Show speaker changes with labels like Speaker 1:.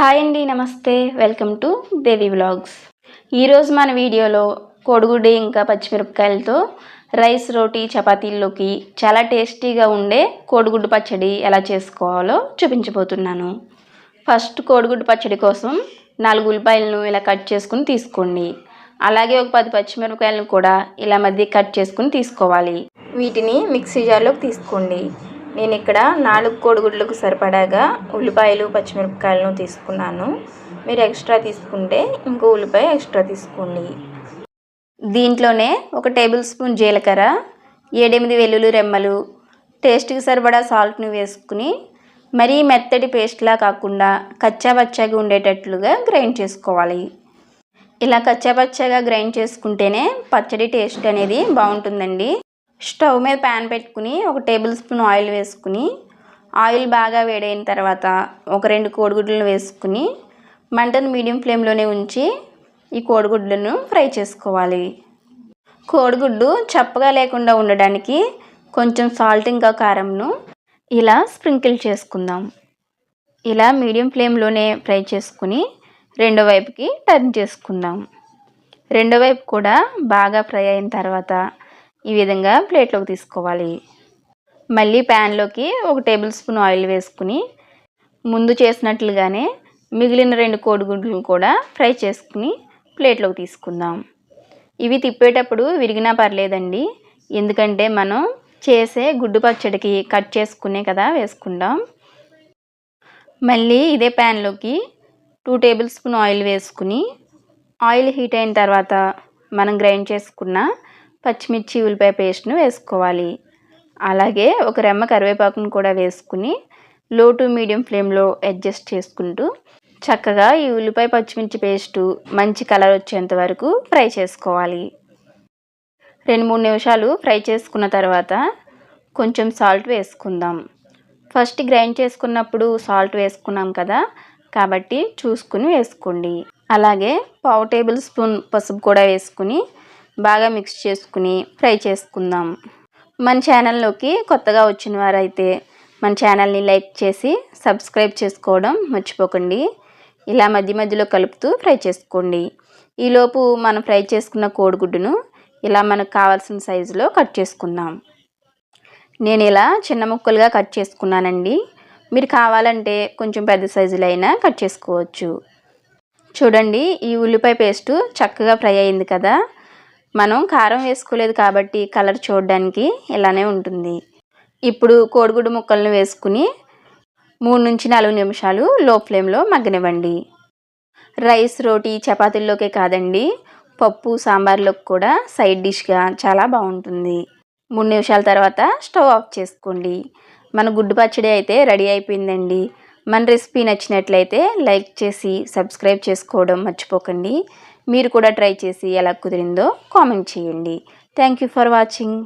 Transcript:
Speaker 1: Hi అండి నమస్తే. Welcome to Devi vlogs. ఈరోజు మన వీడియోలో కోడిగుడ్డు ఇంకా పచ్చిమిరపకాయలతో రైస్ రోటీ చపాతీల్లోకి చాలా టేస్టీగా ఉండే కోడిగుడ్డు పచ్చడి ఎలా చేసుకోవాలో చూపించబోతున్నాను. ఫస్ట్ కోడిగుడ్డు పచ్చడి కోసం నాలుగు ఉల్లిపాయలను ఇలా కట్ చేసుకుని తీసుకోండి. అలాగే ఒక పది పచ్చిమిరపకాయలను కూడా ఇలా మధ్య కట్ చేసుకుని తీసుకోవాలి. వీటిని మిక్సీ జార్లోకి తీసుకోండి. నేను ఇక్కడ నాలుగు కోడిగుడ్లకు సరిపడాగా ఉల్లిపాయలు పచ్చిమిరపకాయలను తీసుకున్నాను. మీరు ఎక్స్ట్రా తీసుకుంటే ఇంకో ఉల్లిపాయ ఎక్స్ట్రా తీసుకోండి. దీంట్లోనే ఒక టేబుల్ స్పూన్ జీలకర్ర ఏడెనిమిది వెల్లుల్లి రెమ్మలు టేస్ట్కి సరిపడా సాల్ట్ని వేసుకుని మరీ మెత్తటి పేస్ట్లా కాకుండా కచ్చాపచ్చాగా ఉండేటట్లుగా గ్రైండ్ చేసుకోవాలి. ఇలా కచ్చాపచ్చాగా గ్రైండ్ చేసుకుంటేనే పచ్చడి టేస్ట్ అనేది బాగుంటుందండి. స్టవ్ మీద ప్యాన్ పెట్టుకుని ఒక టేబుల్ స్పూన్ ఆయిల్ వేసుకుని ఆయిల్ బాగా వేడైన తర్వాత ఒక రెండు కోడిగుడ్లను వేసుకుని మంటను మీడియం ఫ్లేమ్లోనే ఉంచి ఈ కోడిగుడ్లను ఫ్రై చేసుకోవాలి. కోడిగుడ్డు చప్పగా లేకుండా ఉండడానికి కొంచెం సాల్ట్ ఇంకా కారంను ఇలా స్ప్రింకిల్ చేసుకుందాం. ఇలా మీడియం ఫ్లేమ్లోనే ఫ్రై చేసుకుని రెండో వైపుకి టర్న్ చేసుకుందాం. రెండో వైపు కూడా బాగా ఫ్రై అయిన తర్వాత ఈ విధంగా ప్లేట్లోకి తీసుకోవాలి. మళ్ళీ ప్యాన్లోకి ఒక టేబుల్ స్పూన్ ఆయిల్ వేసుకుని ముందు చేసినట్లుగానే మిగిలిన రెండు కోడిగుడ్లను కూడా ఫ్రై చేసుకుని ప్లేట్లోకి తీసుకుందాం. ఇవి తిప్పేటప్పుడు విరిగినా పర్లేదండి. ఎందుకంటే మనం చేసే గుడ్డు పచ్చడికి కట్ చేసుకునే కదా వేసుకుందాం. మళ్ళీ ఇదే ప్యాన్లోకి టూ టేబుల్ స్పూన్ ఆయిల్ వేసుకుని ఆయిల్ హీట్ అయిన తర్వాత మనం గ్రైండ్ చేసుకున్న పచ్చిమిర్చి ఉల్లిపాయ పేస్ట్ను వేసుకోవాలి. అలాగే ఒక రెమ్మ కరివేపాకును కూడా వేసుకుని లో టు మీడియం ఫ్లేమ్లో అడ్జస్ట్ చేసుకుంటూ చక్కగా ఈ ఉల్లిపాయ పచ్చిమిర్చి పేస్టు మంచి కలర్ వచ్చేంత వరకు ఫ్రై చేసుకోవాలి. రెండు మూడు నిమిషాలు ఫ్రై చేసుకున్న తర్వాత కొంచెం సాల్ట్ వేసుకుందాం. ఫస్ట్ గ్రైండ్ చేసుకున్నప్పుడు సాల్ట్ వేసుకున్నాం కదా కాబట్టి చూసుకుని వేసుకోండి. అలాగే పావు టేబుల్ స్పూన్ పసుపు కూడా వేసుకుని బాగా మిక్స్ చేసుకుని ఫ్రై చేసుకుందాం. మన ఛానల్లోకి కొత్తగా వచ్చిన వారైతే మన ఛానల్ని లైక్ చేసి సబ్స్క్రైబ్ చేసుకోవడం మర్చిపోకండి. ఇలా మధ్య మధ్యలో కలుపుతూ ఫ్రై చేసుకోండి. ఈలోపు మనం ఫ్రై చేసుకున్న కోడిగుడ్డును ఇలా మనకు కావాల్సిన సైజులో కట్ చేసుకుందాం. నేను ఇలా చిన్న ముక్కలుగా కట్ చేసుకున్నానండి. మీరు కావాలంటే కొంచెం పెద్ద సైజులో అయినా కట్ చేసుకోవచ్చు. చూడండి ఈ ఉల్లిపాయ పేస్టు చక్కగా ఫ్రై అయింది కదా. మనం కారం వేసుకోలేదు కాబట్టి కలర్ చూడడానికి ఇలానే ఉంటుంది. ఇప్పుడు కోడిగుడ్డు ముక్కలను వేసుకుని మూడు నుంచి నాలుగు నిమిషాలు లో ఫ్లేమ్లో మగ్గనివ్వండి. రైస్ రోటీ చపాతీల్లోకే కాదండి పప్పు సాంబార్లోకి కూడా సైడ్ డిష్గా చాలా బాగుంటుంది. మూడు నిమిషాల తర్వాత స్టవ్ ఆఫ్ చేసుకోండి. మన గుడ్డు పచ్చడి అయితే రెడీ అయిపోయిందండి. మన రెసిపీ నచ్చినట్లయితే లైక్ చేసి సబ్స్క్రైబ్ చేసుకోవడం మర్చిపోకండి. మీరు కూడా ట్రై చేసి ఎలా కుదిరిందో కామెంట్ చేయండి. Thank you for watching